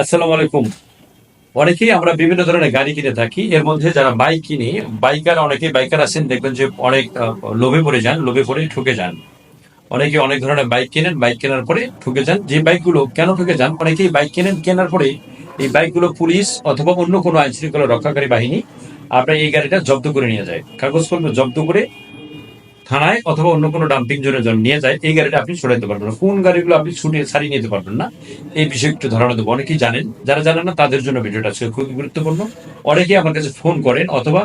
আসসালামু আলাইকুম। অনেকেই আমরা বিভিন্ন ধরনের গাড়ি কিনে থাকি। এর মধ্যে যারা বাইক কিনি, বাইকার অনেকে বাইকার আছেন, দেখবেন যে অনেক লোভে পড়ে যান, লোভে পড়ে ঠকে যান। অনেকে অনেক ধরনের বাইক কেনেন, বাইক কেনার পরে ঠকে যান। যে বাইকগুলো কেন ঠকে যান, অনেকেই বাইক কেনেন, কেনার পরে এই বাইকগুলো পুলিশ অথবা অন্য কোনো আইন শৃঙ্খলা রক্ষাকারী বাহিনী আপনার এই গাড়িটা জব্দ করে নিয়ে যায়। কাগজপত্র জব্দ করে থানায় অথবা অন্য কোনো ডাম্পিং জোনে যখন নিয়ে যায়, এই গাড়িটা আপনি ছড়াইতে পারবেন না। কোন গাড়িগুলো আপনি ছুটে ছাড়িয়ে নিতে পারবেন না, এই বিষয়ে একটু ধারণা দেবো। অনেকেই জানেন, যারা জানেন না, তাদের জন্য ভিডিওটা আজকে খুবই গুরুত্বপূর্ণ। অনেকেই আমার কাছে ফোন করেন অথবা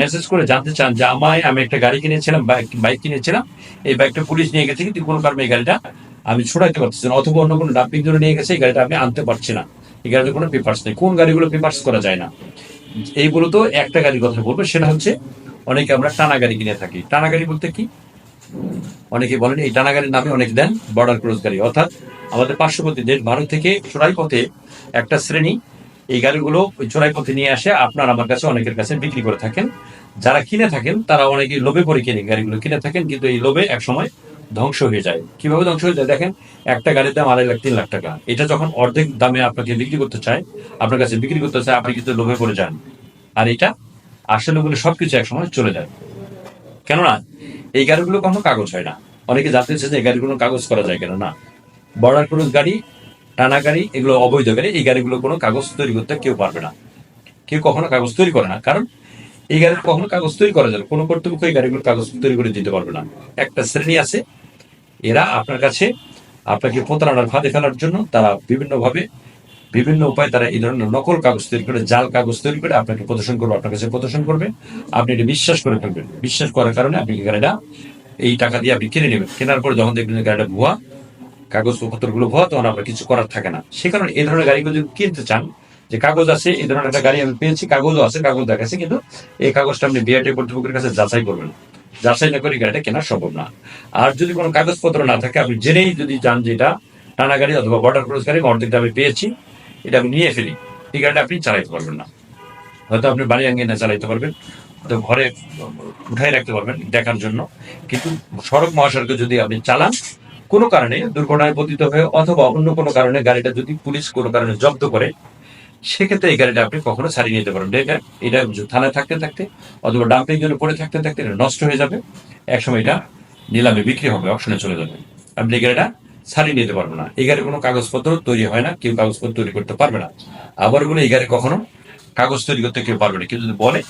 মেসেজ করে জানতে চান যে, আমায় আমি একটা গাড়ি কিনেছিলাম বাইক বাইক কিনেছিলাম, এই বাইকটা পুলিশ নিয়ে গেছে কিন্তু কোনো কারণে এই গাড়িটা আমি ছড়াইতে পারতেছি না, অথবা অন্য কোনো ডাম্পিং জোনে নিয়ে গেছে, এই গাড়িটা আমি আনতে পারছি না। এই গাড়িতে কোনো পেপার্স নেই। কোন গাড়িগুলো পেপার্স করা যায় না? এইগুলো তো একটা গাড়ির কথা বলব, সেটা হচ্ছে অনেকে আমরা টানা গাড়ি কিনে থাকি। টানা গাড়ি বলতে কি? অনেকে বলেন, এই টানা গাড়ির নামে অনেক দেন বর্ডার ক্রস গাড়ি। অর্থাৎ আমাদের পার্শ্ববর্তী দেশ, ভারত থেকে চোরাই পথে একটা শ্রেণি, এই গাড়িগুলো চোরাই পথে নিয়ে আসে। আপনার আমার কাছে অনেকের কাছে বিক্রি করে থাকেন। যারা কিনে থাকেন, তারা অনেকে লোভে পরে কিনে গাড়িগুলো কিনে থাকেন, কিন্তু এই লোভে এক সময় ধ্বংস হয়ে যায়। কীভাবে ধ্বংস হয়ে যায়? দেখেন, একটা গাড়ির দাম আড়াই লাখ, তিন লাখ টাকা। এটা যখন অর্ধেক দামে আপনাকে বিক্রি করতে চায়, আপনার কাছে বিক্রি করতে চায়, আপনি কিন্তু লোভে পড়ে যান। আর এটা আসলে সবকিছু একসময় চলে যায়। কেননা, এই গাড়িগুলো কখনো কাগজ হয় না। অনেকে জানতে যে এই গাড়িগুলো কাগজ করা যায় কেন? না। বর্ডার ক্রুজ গাড়ি, টানা গাড়ি, এগুলো অবৈধ গাড়ি, এই গাড়িগুলো কোনো কাগজ তৈরি করতে কেউ পারবে না। কেউ কখনো কাগজ তৈরি করে না। কারণ, এই গাড়ির কখনো কাগজ তৈরি করা যায় না। কোনো কর্তৃপক্ষ এই গাড়িগুলো কাগজ তৈরি করে দিতে পারবে না। একটা শ্রেণি আছে। এরা আপনার কাছে আপনাকে প্রতারণার ফাঁদে ফেলার জন্য তারা বিভিন্নভাবে বিভিন্ন উপায়ে তারা এই ধরনের নকল কাগজ তৈরি করে, জাল কাগজ তৈরি করে আপনাকে প্রদর্শন করবে, আপনার কাছে প্রদর্শন করবে। আপনি এটা বিশ্বাস করে ফেলবেন। বিশ্বাস করার কারণে আপনি গাড়িটা এই টাকা দিয়ে আপনি কিনে নেবেন। কেনার পরে যখন দেখবেন গাড়িটা ভুয়া কাগজপত্রগুলো ভুয়া, তখন আপনার কিছু করার থাকে না। সে কারণে এই ধরনের গাড়িগুলো যদি কিনতে চান, যে কাগজ আছে, এই ধরনের একটা গাড়ি আমি পেয়েছি, কাগজও আছে, কাগজ দেখাচ্ছে কিন্তু এই কাগজটা আপনি বিআরটি কর্তৃপক্ষের কাছে যাচাই করবেন। যাচাই না করে গাড়িটা কেনা সম্ভব না। আর যদি কোনো কাগজপত্র না থাকে, আপনি জেনেই যদি চান যে এটা টানা গাড়ি অথবা বর্ডার ক্রস গাড়ি, অর্ধেকটা আমি পেয়েছি এটা আমি নিয়ে ফেলি। এই গাড়িটা আপনি চালাইতে পারবেন না। হয়তো আপনি বাড়ি আঙ্গিয়ে না চালাইতে পারবেন তো ঘরে উঠাই রাখতে পারবেন দেখার জন্য। কিন্তু সড়ক মহাসড়কে যদি আপনি চালান, কোনো কারণে দুর্ঘটনায় পতিত হয়ে অথবা অন্য কোনো কারণে গাড়িটা যদি পুলিশ কোনো কারণে জব্দ করে, সেক্ষেত্রে এই গাড়িটা আপনি কখনো ছাড়িয়ে নিতে পারবেন এটা এটা থানায় থাকতে থাকতে অথবা ডাম্পিং জন্য পড়ে থাকতে থাকতে এটা নষ্ট হয়ে যাবে। একসময় এটা নিলামে বিক্রি হবে, অপশনে চলে যাবে। আপনি গাড়িটা ছাড়িয়ে নিতে পারবেন না। এই কোনো কাগজপত্র তৈরি হয় না, কেউ কাগজপত্র তৈরি করতে পারবে না। আবার বলে, এই কখনো কাগজ তৈরি করতে কেউ পারবে না। কেউ যদি বলে,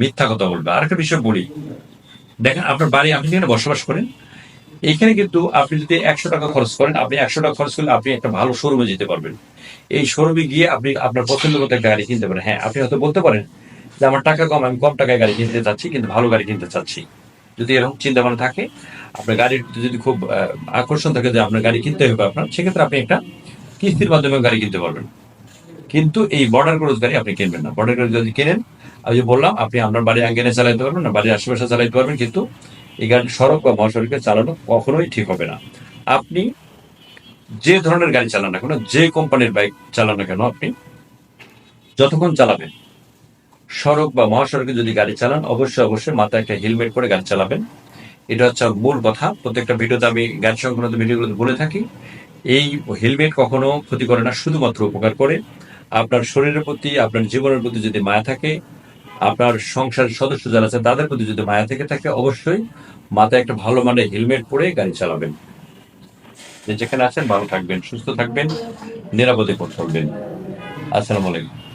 মিথ্যা কথা বলবে। আর একটা বিষয় বলি, দেখেন আপনার বাড়ি, আপনি যেখানে বসবাস করেন, এখানে কিন্তু আপনি যদি একশো টাকা খরচ করেন, আপনি একশো টাকা খরচ করলে আপনি একটা ভালো শোরুমে যেতে পারবেন। এই শোরুমে গিয়ে আপনি আপনার পছন্দ মতো একটা গাড়ি কিনতে পারেন। হ্যাঁ আপনি হয়তো বলতে পারেন যে, আমার টাকা কম, আমি কম টাকায় গাড়ি কিনতে চাচ্ছি, কিন্তু ভালো গাড়ি কিনতে চাচ্ছি। যদি এরকম চিন্তা ভাবনা থাকে, আপনার গাড়ির যদি খুব আকর্ষণ থাকে যে আপনার গাড়ি কিনতে হবে আপনার, সেক্ষেত্রে আপনি একটা কিস্তির মাধ্যমে গাড়ি কিনতে পারবেন। কিন্তু এই বর্ডার ক্রস গাড়ি আপনি কিনবেন না। বর্ডার ক্রস যদি কেনেন, আমি যে বললাম, আপনি আপনার বাড়ি আঙ্গেনে চালাইতে পারবেন না, বাড়ির আশেপাশে চালাইতে পারবেন, কিন্তু এই গাড়ি সড়ক বা মহাসড়কে চালানো কখনোই ঠিক হবে না। আপনি যে ধরনের গাড়ি চালান না কেন, যে কোম্পানির বাইক চালান না কেন, আপনি যতক্ষণ চালাবেন সড়ক বা মহাসড়কে যদি গাড়ি চালান, অবশ্যই অবশ্যই মাথায় একটা হেলমেট করে গাড়ি চালাবেন। এটা হচ্ছে মূল কথা। প্রত্যেকটা ভিডিওতে আমি গাড়ি সংক্রান্ত ভিডিওগুলোতে বলে থাকি। এই হেলমেট কখনো ক্ষতি করে না, শুধুমাত্র উপকার করে। আপনার শরীরের প্রতি, আপনার জীবনের প্রতি যদি মায়া থাকে, আপনার সংসারের সদস্য যারা আছে, তাদের প্রতি যদি মায়া থেকে থাকে, অবশ্যই মাথায় একটা ভালো মানের হেলমেট পরে গাড়ি চালাবেন। যেখানে আছেন, ভালো থাকবেন, সুস্থ থাকবেন, নিরাপদে পথ চলবেন। আসসালামু আলাইকুম।